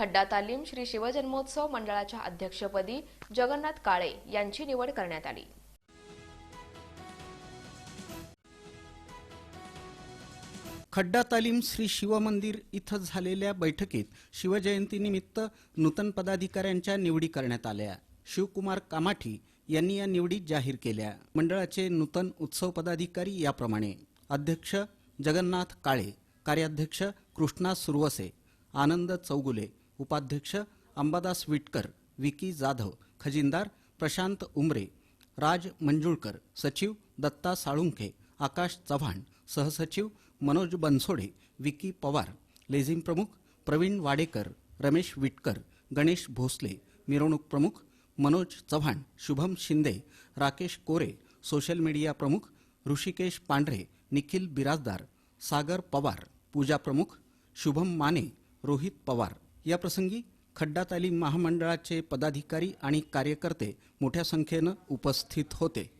खड्डा तालीम श्री शिवजन्मोत्सव मंडळाच्या अध्यक्षपदी जगन्नाथ काळे यांची निवड करण्यात आली. खड्डा तालीम श्री शिवमंदिर इथं झालेल्या बैठकीत शिवजयंतीनिमित्त नूतन पदाधिकाऱ्यांच्या निवडी करण्यात आल्या. शिवकुमार कामाठी यांनी या निवडी जाहीर केल्या. मंडळाचे नूतन उत्सव पदाधिकारी याप्रमाणे अध्यक्ष जगन्नाथ काळे कार्याध्यक्ष कृष्णा सुरवसे आनंद चौगुले उपाध्यक्ष अंबादास विटकर विकी जाधव खजिनदार प्रशांत उमरे राज मंजुळकर सचिव दत्ता साळुंखे आकाश चव्हाण सहसचिव मनोज बनसोडे विकी पवार लेझिम प्रमुख प्रवीण वाडेकर रमेश विटकर गणेश भोसले मिरवणूक प्रमुख मनोज चव्हाण शुभम शिंदे राकेश कोरे सोशल मीडिया प्रमुख ऋषिकेश पांढरे निखिल बिराजदार सागर पवार पूजा प्रमुख शुभम माने रोहित पवार. याप्रसंगी खड्डा तालीम महामंडळाचे पदाधिकारी आणि कार्यकर्ते मोठ्या संख्येनं उपस्थित होते.